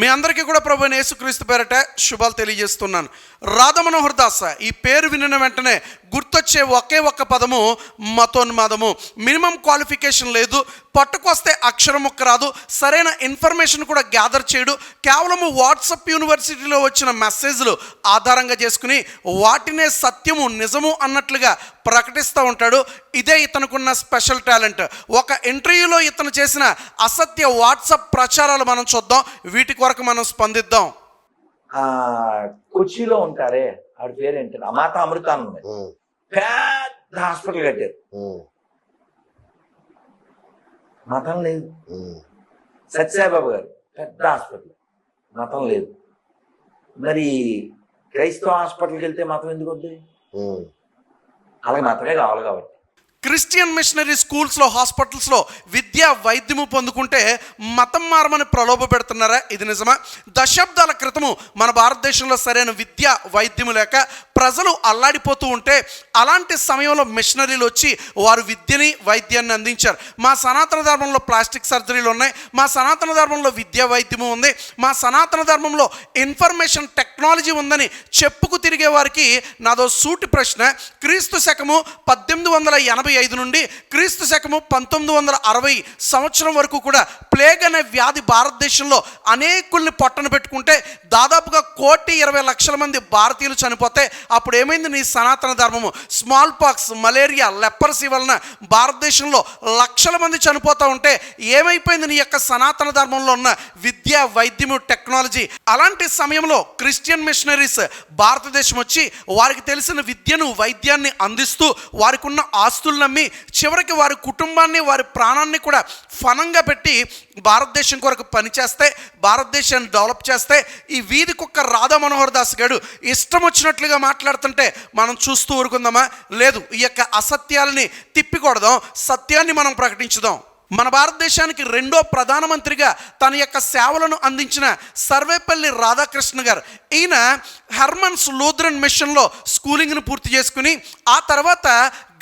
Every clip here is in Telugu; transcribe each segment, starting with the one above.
మీ అందరికీ కూడా ప్రభు యేసుక్రీస్తు పేరట శుభాలు తెలియజేస్తున్నాను. రాధమనోహర్ దాస్ ఈ పేరు వినిన వెంటనే గుర్తొచ్చే ఒకే ఒక్క పదము మతోన్మాదము. మినిమం క్వాలిఫికేషన్ లేదు పట్టుకొస్తే అక్షరం ఒక్క రాదు సరైన ఇన్ఫర్మేషన్ కూడా గ్యాదర్ చేయడు. కేవలము వాట్సప్ యూనివర్సిటీలో వచ్చిన మెసేజ్లు ఆధారంగా చేసుకుని వాటినే సత్యము నిజము అన్నట్లుగా ప్రకటిస్తూ ఉంటాడు. ఇదే ఇతనుకున్న స్పెషల్ టాలెంట్. ఒక ఇంటర్వ్యూలో ఇతను చేసిన అసత్య వాట్సప్ ప్రచారాలు మనం చూద్దాం. వీటి కొరకు మనం స్పందిద్దాం. ఆ కొచ్చిలో ఉంటారే ఆవిడ పేరేంటి? అమాత అమృతానంద. పెద్ద హాస్పిటల్ కట్టారు. మతం లేదు. సత్యసాయిబాబు గారు పెద్ద హాస్పిటల్. మతం లేదు. మరి క్రైస్తవ హాస్పిటల్కి వెళ్తే మతం ఎందుకు వద్దు. అలాగే మతమే కావాలి కాబట్టి. క్రిస్టియన్ మిషనరీ స్కూల్స్లో హాస్పిటల్స్లో విద్యా వైద్యము పొందుకుంటే మతం మారమని ప్రలోభ పెడుతున్నారా? ఇది నిజమా? దశాబ్దాల క్రితము మన భారతదేశంలో సరైన విద్య వైద్యము లేక ప్రజలు అల్లాడిపోతూ ఉంటే అలాంటి సమయంలో మిషనరీలు వచ్చి వారు విద్యని వైద్యాన్ని అందించారు. మా సనాతన ధర్మంలో ప్లాస్టిక్ సర్జరీలు ఉన్నాయి. మా సనాతన ధర్మంలో విద్యా వైద్యము ఉంది. మా సనాతన ధర్మంలో ఇన్ఫర్మేషన్ టెక్నాలజీ ఉందని చెప్పుకు తిరిగే వారికి నాదో సూటి ప్రశ్న. క్రీస్తు శకము పద్దెనిమిది వందల ఎనభై ఐదు నుండి క్రీస్తు శకము పంతొమ్మిది వందల అరవై సంవత్సరం వరకు కూడా ప్లేగ్ అనే వ్యాధి భారతదేశంలో అనేకుల్ని పొట్టన పెట్టుకుంటే దాదాపుగా కోటి ఇరవై లక్షల మంది భారతీయులు చనిపోతే అప్పుడు ఏమైంది నీ సనాతన ధర్మము? స్మాల్ పాక్స్ మలేరియా లెపర్సీ వలన భారతదేశంలో లక్షల మంది చనిపోతూ ఉంటే ఏమైపోయింది నీ యొక్క సనాతన ధర్మంలో ఉన్న విద్య వైద్యము టెక్నాలజీ అలాంటి సమయంలో క్రిస్టియన్ మిషనరీస్ భారతదేశం వచ్చి వారికి తెలిసిన విద్యను వైద్యాన్ని అందిస్తూ వారికి ఉన్న ఆస్తులు నమ్మి చివరికి వారి కుటుంబాన్ని వారి ప్రాణాన్ని కూడా ఫనంగా పెట్టి భారతదేశం కొరకు పనిచేస్తే భారతదేశాన్ని డెవలప్ చేస్తే ఈ వీధి కుక్క రాధా మనోహర్ దాస్ గారు ఇష్టం వచ్చినట్లుగా మాట్లాడుతుంటే మనం చూస్తూ ఊరుకుందామా? లేదు ఈ యొక్క అసత్యాలని తిప్పికొడదాం సత్యాన్ని మనం ప్రకటించుదాం. మన భారతదేశానికి రెండో ప్రధానమంత్రిగా తన యొక్క సేవలను అందించిన సర్వేపల్లి రాధాకృష్ణ గారు ఈయన హెర్మన్స్ లూథరన్ మిషన్లో స్కూలింగ్ను పూర్తి చేసుకుని ఆ తర్వాత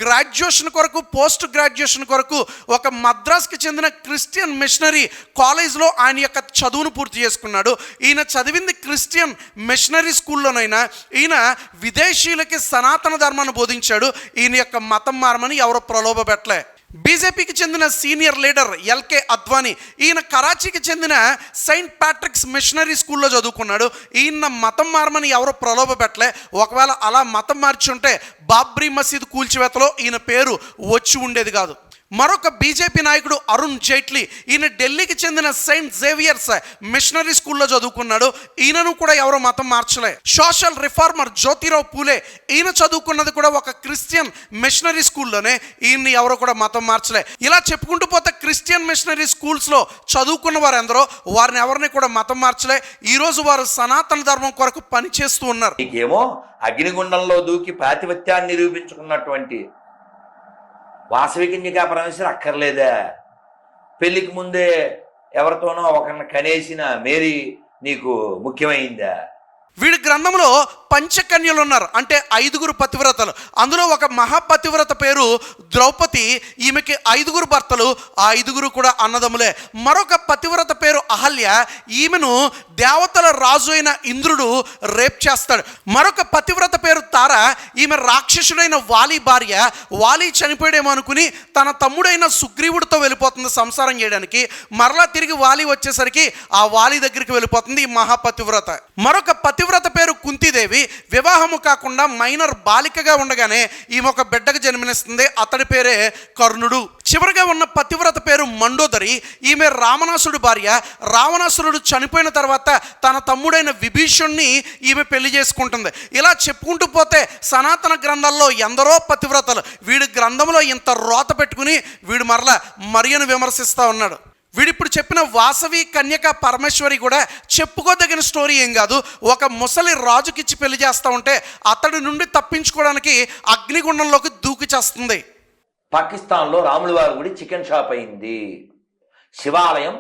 గ్రాడ్యుయేషన్ కొరకు పోస్ట్ గ్రాడ్యుయేషన్ కొరకు ఒక మద్రాస్కి చెందిన క్రిస్టియన్ మిషనరీ కాలేజ్లో ఆయన యొక్క చదువును పూర్తి చేసుకున్నాడు. ఈయన చదివింది క్రిస్టియన్ మిషనరీ స్కూల్లోనైనా ఈయన విదేశీయులకి సనాతన ధర్మాన్ని బోధించాడు. ఈయన యొక్క మతం మారమని ఎవరో ప్రలోభ పెట్టలే. బీజేపీకి చెందిన సీనియర్ లీడర్ ఎల్కే అద్వానీ ఈయన కరాచీకి చెందిన సెయింట్ ప్యాట్రిక్స్ మిషనరీ స్కూల్లో చదువుకున్నాడు. ఈయన మతం మారమని ఎవరో ప్రలోభ పెట్టలే. ఒకవేళ అలా మతం మార్చుంటే బాబ్రీ మసీద్ కూల్చివేతలో ఈయన పేరు వచ్చి ఉండేది కాదు. మరొక బీజేపీ నాయకుడు అరుణ్ జైట్లీ. ఈయన ఢిల్లీకి చెందిన సెయింట్ జేవియర్స్ మిషనరీ స్కూల్లో చదువుకున్నాడు. ఈయనను కూడా ఎవరో మతం మార్చలే. సోషల్ రిఫార్మర్ జ్యోతిరావు పూలే ఈయన చదువుకున్నది కూడా ఒక క్రిస్టియన్ మిషనరీ స్కూల్లోనే. ఈయన్ని ఎవరో కూడా మతం మార్చలే. ఇలా చెప్పుకుంటూ పోతే క్రిస్టియన్ మిషనరీ స్కూల్స్లో చదువుకున్న వారు ఎందరో వారిని ఎవరిని కూడా మతం మార్చలే. ఈరోజు వారు సనాతన ధర్మం కొరకు పనిచేస్తూ ఉన్నారు. నీకేమో అగ్నిగుండంలో దూకి పాతిపత్యాన్ని నిరూపించుకున్నటువంటి వాసవి కన్యకా పరమేశ్వర అక్కర్లేదా. పెళ్ళికి ముందే ఎవరితోనో ఒకరిని కనేసిన మేరీ నీకు ముఖ్యమైందా? వీడి గ్రంథంలో పంచకన్యలు ఉన్నారు అంటే ఐదుగురు పతివ్రతలు. అందులో ఒక మహాపతివ్రత పేరు ద్రౌపది ఈమెకి ఐదుగురు భర్తలు ఆ ఐదుగురు కూడా అన్నదమ్ములే. మరొక పతివ్రత పేరు అహల్య ఈమెను దేవతల రాజు అయిన ఇంద్రుడు రేప్ చేస్తాడు. మరొక పతివ్రత పేరు తార ఈమె రాక్షసుడైన వాలి భార్య. వాలి చనిపోయాడేమో అనుకుని తన తమ్ముడైన సుగ్రీవుడితో వెళ్ళిపోతుంది సంసారం చేయడానికి. మరలా తిరిగి వాలి వచ్చేసరికి ఆ వాలి దగ్గరికి వెళ్ళిపోతుంది ఈ మహాపతివ్రత. మరొక పతి పతివ్రత పేరు కుంతిదేవి. వివాహము కాకుండా మైనర్ బాలికగా ఉండగానే ఈమె ఒక బిడ్డకు జన్మనిస్తుంది. అతడి పేరే కర్ణుడు. చివరిగా ఉన్న పతివ్రత పేరు మండోదరి. ఈమె రావణాసుడు భార్య. రావణాసురుడు చనిపోయిన తర్వాత తన తమ్ముడైన విభీషణ్ణి ఈమె పెళ్ళి చేసుకుంటుంది. ఇలా చెప్పుకుంటూ పోతే సనాతన గ్రంథాల్లో ఎందరో పతివ్రతలు. వీడి గ్రంథంలో ఇంత రోత పెట్టుకుని వీడు మరలా మరియను విమర్శిస్తూ ఉన్నాడు. వీడిప్పుడు చెప్పిన వాసవి కన్యక పరమేశ్వరి కూడా చెప్పుకోదగిన స్టోరీ ఏం కాదు. ఒక ముసలి రాజుకిచ్చి పెళ్ళి చేస్తూ ఉంటే అతడి నుండి తప్పించుకోవడానికి అగ్నిగుండంలోకి దూకి చేస్తుంది. పాకిస్తాన్లో రాముల వారి గుడి చికెన్ షాప్ అయింది. శివాలయం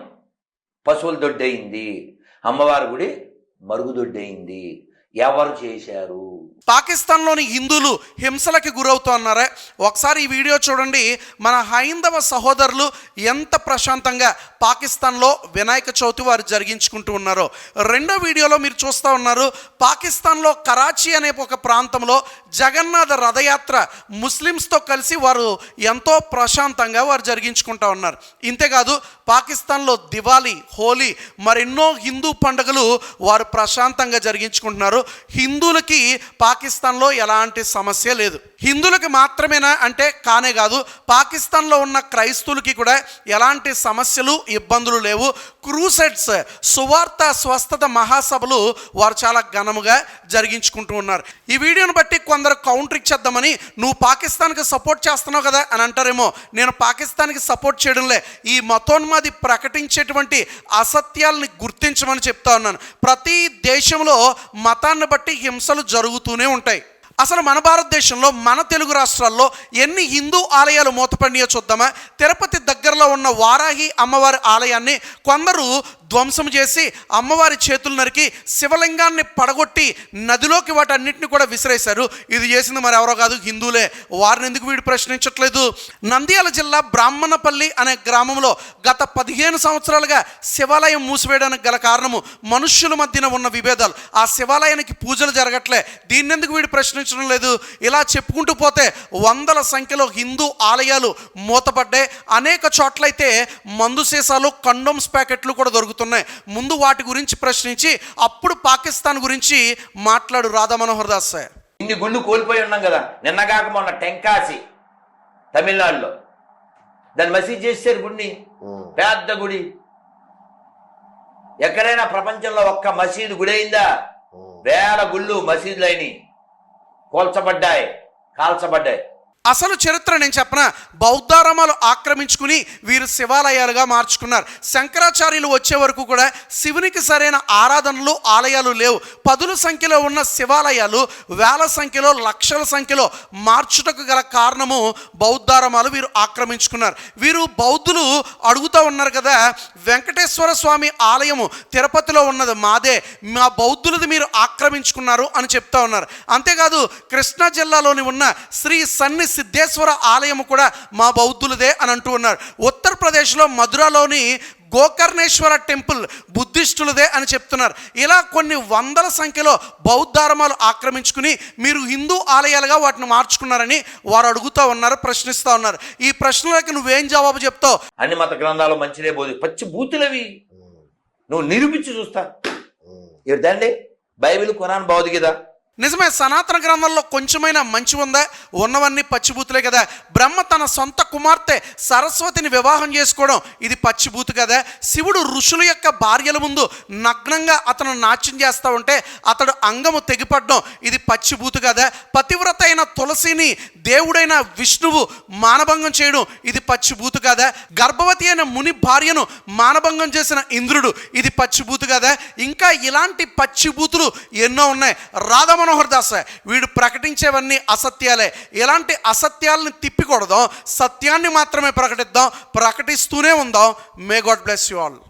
పశువుల దొడ్డయింది. అమ్మవారి గుడి మరుగుదొడ్డయింది. ఎవరు చేశారు? పాకిస్తాన్లోని హిందువులు హింసలకి గురవుతున్నారే. ఒకసారి ఈ వీడియో చూడండి. మన హైందవ సహోదరులు ఎంత ప్రశాంతంగా పాకిస్తాన్లో వినాయక చవితి వారు జరిగించుకుంటూ ఉన్నారో. రెండో వీడియోలో మీరు చూస్తూ ఉన్నారు. పాకిస్తాన్లో కరాచీ అనే ఒక ప్రాంతంలో జగన్నాథ రథయాత్ర ముస్లిమ్స్తో కలిసి వారు ఎంతో ప్రశాంతంగా వారు జరిగించుకుంటూ ఉన్నారు. ఇంతేకాదు పాకిస్తాన్లో దివాళీ హోలీ మరెన్నో హిందూ పండుగలు వారు ప్రశాంతంగా జరిగించుకుంటున్నారు. హిందువులకి పాకిస్తాన్లో ఎలాంటి సమస్య లేదు. హిందువులకి మాత్రమేనా అంటే కానే కాదు. పాకిస్తాన్లో ఉన్న క్రైస్తవులకి కూడా ఎలాంటి సమస్యలు ఇబ్బందులు లేవు. క్రూసెట్స్ సువార్త స్వస్థత మహాసభలు వారు చాలా ఘనముగా జరిగించుకుంటూ ఉన్నారు. ఈ వీడియోను బట్టి కొందరు కౌంటర్ ఇచ్చేద్దామని నువ్వు పాకిస్తాన్కి సపోర్ట్ చేస్తున్నావు కదా అని అంటారేమో. నేను పాకిస్తాన్కి సపోర్ట్ చేయడంలే. ఈ మతోన్మాది ప్రకటించేటువంటి అసత్యాల్ని గుర్తించమని చెప్తా ఉన్నాను. ప్రతి దేశంలో మతాన్ని బట్టి హింసలు జరుగుతూనే ఉంటాయి. అసలు మన భారతదేశంలో మన తెలుగు రాష్ట్రాల్లో ఎన్ని హిందూ ఆలయాలు మూతపడినాయో చూద్దామా? తిరుపతి దగ్గరలో ఉన్న వారాహి అమ్మవారి ఆలయాన్ని కొందరు ధ్వంసం చేసి అమ్మవారి చేతులు నరికి శివలింగాన్ని పడగొట్టి నదిలోకి వాటన్నిటిని కూడా విసిరేశారు. ఇది చేసింది మరి ఎవరో కాదు హిందువులే. వారిని ఎందుకు వీడు ప్రశ్నించట్లేదు? నంద్యాల జిల్లా బ్రాహ్మణపల్లి అనే గ్రామంలో గత పదిహేను సంవత్సరాలుగా శివాలయం మూసివేయడానికి గల కారణము మనుష్యుల మధ్యన ఉన్న విభేదాలు. ఆ శివాలయానికి పూజలు జరగట్లే. దీన్నెందుకు వీడు ప్రశ్నించడం లేదు? ఇలా చెప్పుకుంటూ పోతే వందల సంఖ్యలో హిందూ ఆలయాలు మూతపడ్డాయి. అనేక చోట్లయితే మందు సీసాలు కండోమ్స్ ప్యాకెట్లు కూడా దొరుకుతాయి దొరుకుతున్నాయి ముందు వాటి గురించి ప్రశ్నించి అప్పుడు పాకిస్తాన్ గురించి మాట్లాడు రాధా మనోహర్ దాస్ ఇన్ని గుళ్ళు కోల్పోయి ఉన్నాం కదా. నిన్నగాక మొన్న టెంకాసి తమిళనాడులో. దాన్ని మసీద్ చేశారు గుడిని. పెద్ద గుడి. ఎక్కడైనా ప్రపంచంలో ఒక్క మసీదు గుడి అయిందా? వేల గుళ్ళు మసీదులు అయినాయి. కోల్చబడ్డాయి కాల్చబడ్డాయి. అసలు చరిత్ర నేను చెప్పన? బౌద్ధారామాలు ఆక్రమించుకుని వీరు శివాలయాలుగా మార్చుకున్నారు. శంకరాచార్యులు వచ్చే వరకు కూడా శివునికి సరైన ఆరాధనలు ఆలయాలు లేవు. పదుల సంఖ్యలో ఉన్న శివాలయాలు వేల సంఖ్యలో లక్షల సంఖ్యలో మార్చుటకు గల కారణము బౌద్ధారామాలు వీరు ఆక్రమించుకున్నారు. వీరు బౌద్ధులు అడుగుతూ ఉన్నారు కదా వెంకటేశ్వర స్వామి ఆలయము తిరుపతిలో ఉన్నది మాదే మా బౌద్ధులది మీరు ఆక్రమించుకున్నారు అని చెప్తా ఉన్నారు. అంతేకాదు కృష్ణా జిల్లాలోని ఉన్న శ్రీ సన్ని సిద్ధేశ్వర ఆలయము కూడా మా బౌద్ధులదే అని అంటూ ఉన్నారు. ఉత్తరప్రదేశ్లో మధురలోని గోకర్ణేశ్వర టెంపుల్ బుద్ధిస్టులదే అని చెప్తున్నారు. ఇలా కొన్ని వందల సంఖ్యలో బౌద్ధారమాలు ఆక్రమించుకుని మీరు హిందూ ఆలయాలుగా వాటిని మార్చుకున్నారని వారు అడుగుతూ ఉన్నారు ప్రశ్నిస్తూ ఉన్నారు. ఈ ప్రశ్నలకు నువ్వేం జవాబు చెప్తావు? అన్ని మత గ్రంథాలు మంచిదే బోధి. పచ్చి బూతులవి. నువ్వు నిరూపించి చూస్తా. ఏంటండి బైబిల్ కురాన్ భౌతికత. నిజమే సనాతన గ్రంథంలో కొంచెమైనా మంచి ఉందా? ఉన్నవన్నీ పచ్చిబూతులే కదా. బ్రహ్మ తన సొంత కుమార్తె సరస్వతిని వివాహం చేసుకోవడం ఇది పచ్చిబూతు కదా. శివుడు ఋషుల యొక్క భార్యల ముందు నగ్నంగా అతను నాట్యం చేస్తూ ఉంటే అతడు అంగము తెగిపడడం ఇది పచ్చిబూతు కదా. పతివ్రత అయిన తులసిని దేవుడైన విష్ణువు మానభంగం చేయడం ఇది పచ్చిబూతు కదా. గర్భవతి అయిన ముని భార్యను మానభంగం చేసిన ఇంద్రుడు ఇది పచ్చిబూతు కదా. ఇంకా ఇలాంటి పచ్చిబూతులు ఎన్నో ఉన్నాయి. రాధా మనోహర్ దాస్ వీడు ప్రకటించేవన్నీ అసత్యాలే. ఇలాంటి అసత్యాలను తిప్పికొడదాం సత్యాన్ని మాత్రమే ప్రకటిద్దాం ప్రకటిస్తూనే ఉందాం. May God bless you all